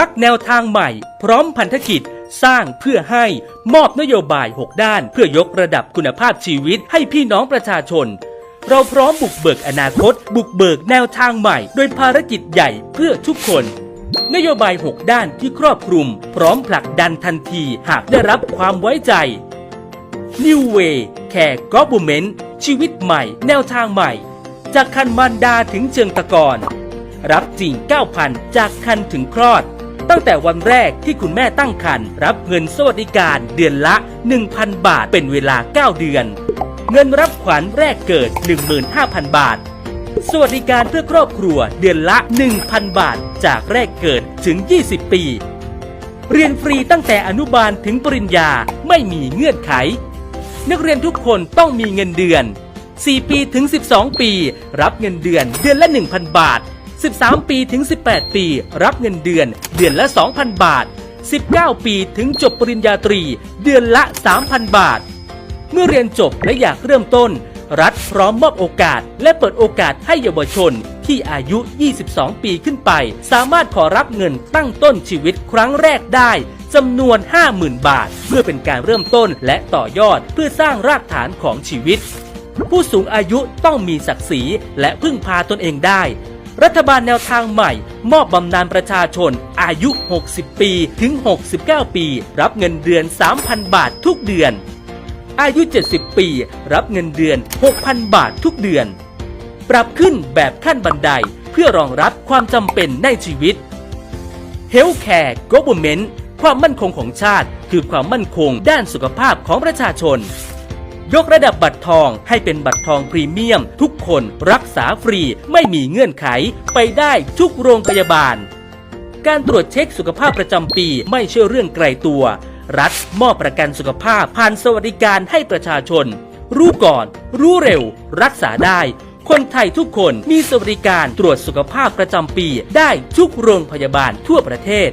พักแนวทางใหม่ พร้อมพันธกิจสร้างเพื่อให้มอบนโยบาย 6 ด้าน เพื่อยกระดับคุณภาพชีวิตให้พี่น้องประชาชน เราพร้อมบุกเบิกอนาคต บุกเบิกแนวทางใหม่ โดยภารกิจใหญ่เพื่อทุกคน นโยบาย 6 ด้านที่ครอบคลุม พร้อมผลักดันทันทีหากได้รับความไว้ใจ New Way Care Government ชีวิตใหม่ แนวทางใหม่ จากคันมันดาถึงเชิงตะกอนรับจริง 9,000 จากคันถึงคลอด ตั้งแต่วันแรกที่คุณแม่ตั้งครรภ์รับเงินสวัสดิการเดือนละ 1,000 บาทเป็นเวลา 9 เดือน เงินรับขวัญแรกเกิด 15,000 บาท สวัสดิการเพื่อครอบครัวเดือนละ 1,000 บาท จากแรกเกิดถึง 20 ปี เรียนฟรีตั้งแต่อนุบาลถึงปริญญาไม่มีเงื่อนไข นักเรียนทุกคนต้องมีเงินเดือน 4 ปีถึง 12 ปี รับเงินเดือนเดือนละ 1,000 บาท 13 ปีถึง 18 ปี รับเงินเดือน เดือนละ 2,000 บาท 19 ปีถึงจบปริญญาตรี เดือนละ 3,000 บาท เมื่อเรียนจบและอยากเริ่มต้น รัฐพร้อมมอบโอกาส และเปิดโอกาสให้เยาวชนที่อายุ 22 ปีขึ้นไป สามารถขอรับเงินตั้งต้นชีวิตครั้งแรกได้จำนวน 50,000 บาท เพื่อเป็นการเริ่มต้นและต่อยอดเพื่อสร้างรากฐานของชีวิต ผู้สูงอายุต้องมีศักดิ์ศรีและพึ่งพาตนเองได้ รัฐบาลแนวทางใหม่ มอบบำนาญประชาชน อายุ 60 ปี ถึง 69 ปี รับเงินเดือน 3,000 บาททุกเดือน อายุ 70 ปี รับเงินเดือน 6,000 บาททุกเดือน ปรับขึ้นแบบขั้นบันไดเพื่อรองรับความจำเป็นในชีวิต Healthcare Government ความมั่นคงของชาติ คือความมั่นคงด้านสุขภาพของประชาชน ยกระดับบัตรทองให้เป็นบัตรทองพรีเมียม ทุกคนรักษาฟรีไม่มีเงื่อนไข ไปได้ทุกโรงพยาบาล การตรวจเช็คสุขภาพประจำปีไม่ใช่เรื่องไกลตัว รัฐมอบประกันสุขภาพผ่านสวัสดิการให้ประชาชน รู้ก่อน รู้เร็ว รักษาได้ คนไทยทุกคนมีสวัสดิการตรวจสุขภาพประจำปีได้ทุกโรงพยาบาลทั่วประเทศ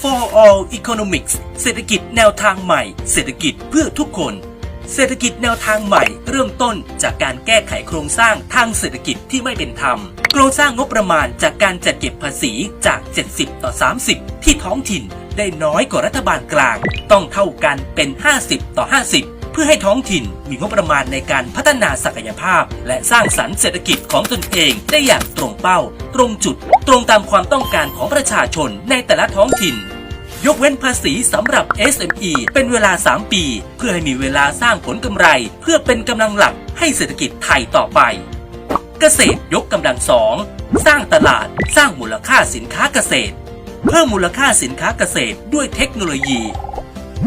For All Economics เศรษฐกิจแนวทางใหม่ เศรษฐกิจเพื่อทุกคน เศรษฐกิจแนวทางใหม่เริ่มต้นจากการแก้ไขโครงสร้างทางเศรษฐกิจที่ไม่เป็นธรรม โครงสร้างงบประมาณจากการจัดเก็บภาษีจาก 70 ต่อ 30 ที่ท้องถิ่นได้น้อยกว่ารัฐบาลกลาง ต้องเท่ากันเป็น 50 ต่อ 50 เพื่อให้ท้องถิ่นมีงบประมาณในการพัฒนาศักยภาพ และสร้างสรรค์เศรษฐกิจของตนเองได้อย่างตรงเป้า ตรงจุด ตรงตามความต้องการของประชาชนในแต่ละท้องถิ่น ยกเว้นภาษีสำหรับ SME เป็นเวลา 3 ปี เพื่อให้มีเวลาสร้างผลกำไร เพื่อเป็นกำลังหลักให้เศรษฐกิจไทยต่อไป เกษตรยกกำลังสองสร้างตลาดสร้างมูลค่าสินค้าเกษตร เพิ่มมูลค่าสินค้าเกษตรด้วยเทคโนโลยี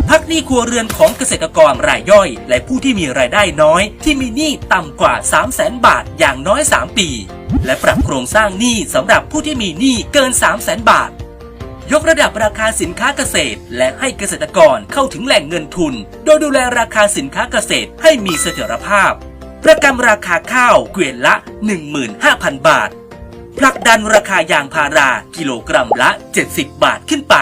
พักหนี้ครัวเรือนของเกษตรกรรายย่อย และผู้ที่มีรายได้น้อย ที่มีหนี้ต่ำกว่า 3 0 0แสนบาทอย่างน้อย 3 ปี และปรับโครงสร้างหนี้สำหรับผู้ที่มีหนี้เกิน 3 0 0แสนบาท ยกระดับราคาสินค้าเกษตร และให้เกษตรกรเข้าถึงแหล่งเงินทุน โดยดูแลราคาสินค้าเกษตรให้มีเสถียรภาพ ประกันราคาข้าวเกวียนละ 15,000 บาท ผลักดันราคายางพารากิโลกรัมละ 70 บาทขึ้นไป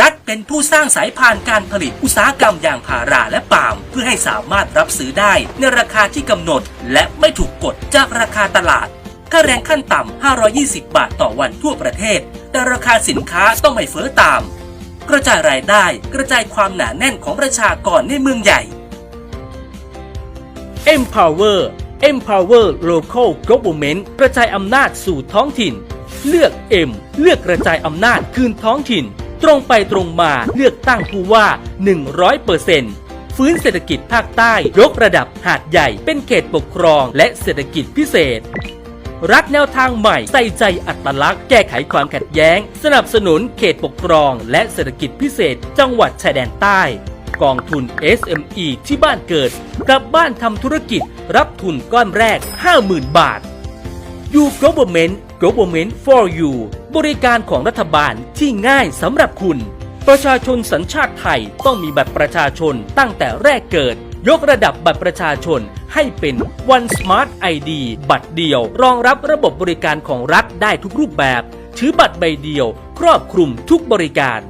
รัฐเป็นผู้สร้างสายพานการผลิตอุตสาหกรรมยางพาราและปาล์มเพื่อให้สามารถรับซื้อได้ในราคาที่กำหนด และไม่ถูกกดจากราคาตลาดค่าแรงขั้นต่ำ 520 บาทต่อวันทั่วประเทศ แต่ราคาสินค้าต้องไม่เฟ้อตาม กระจายรายได้กระจายความหนาแน่นของประชากรในเมืองใหญ่ Empower Empower Local Government กระจายอำนาจสู่ท้องถิ่น เลือก M เลือกกระจายอำนาจคืนท้องถิ่น ตรงไปตรงมาเลือกตั้งผู้ว่า 100%ฟื้นเศรษฐกิจภาคใต้ยกระดับหาดใหญ่เป็นเขตปกครองและเศรษฐกิจพิเศษ รัฐแนวทางใหม่ ใส่ใจอัตลักษณ์แก้ไขความขัดแย้ง สนับสนุนเขตปกครอง และเศรษฐกิจพิเศษ จังหวัดชายแดนใต้ กองทุน SME ที่บ้านเกิด กลับบ้านทำธุรกิจ รับทุนก้อนแรก 50,000 บาท You Government Government for You บริการของรัฐบาลที่ง่ายสำหรับคุณ ประชาชนสัญชาติไทยต้องมีบัตรประชาชนตั้งแต่แรกเกิด ยกระดับบัตรประชาชนให้เป็น One Smart ID บัตรเดียว รองรับระบบบริการของรัฐได้ทุกรูปแบบ ถือบัตรใบเดียว ครอบคลุมทุกบริการ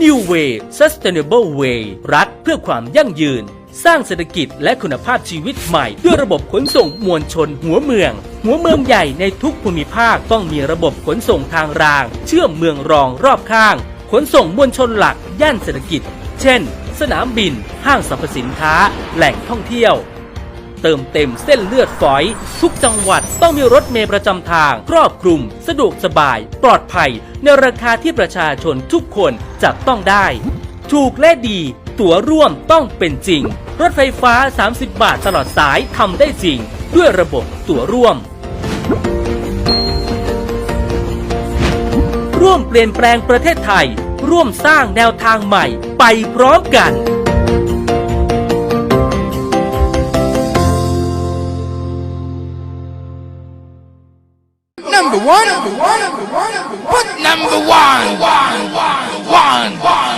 New Way Sustainable Way รัฐเพื่อความยั่งยืน สร้างเศรษฐกิจและคุณภาพชีวิตใหม่ ด้วยระบบขนส่งมวลชนหัวเมือง หัวเมืองใหญ่ในทุกภูมิภาคต้องมีระบบขนส่งทางราง เชื่อมเมืองรองรอบข้าง ขนส่งมวลชนหลักย่านเศรษฐกิจ เช่น สนามบิน ห้างสรรพสินค้า แหล่งท่องเที่ยว เติมเต็มเส้นเลือดฝอย ทุกจังหวัดต้องมีรถเมล์ประจำทาง ครอบคลุม สะดวกสบาย ปลอดภัย ในราคาที่ประชาชนทุกคนจับต้องได้ ถูกและดี ตั๋วร่วมต้องเป็นจริง รถไฟฟ้า 30 บาทตลอดสายทำได้จริง ด้วยระบบตั๋วร่วมร่วมเปลี่ยนแปลงประเทศไทย ร่วมสร้างแนวทางใหม่ไปพร้อมกันนัมเบอร์วัน put number one one one one one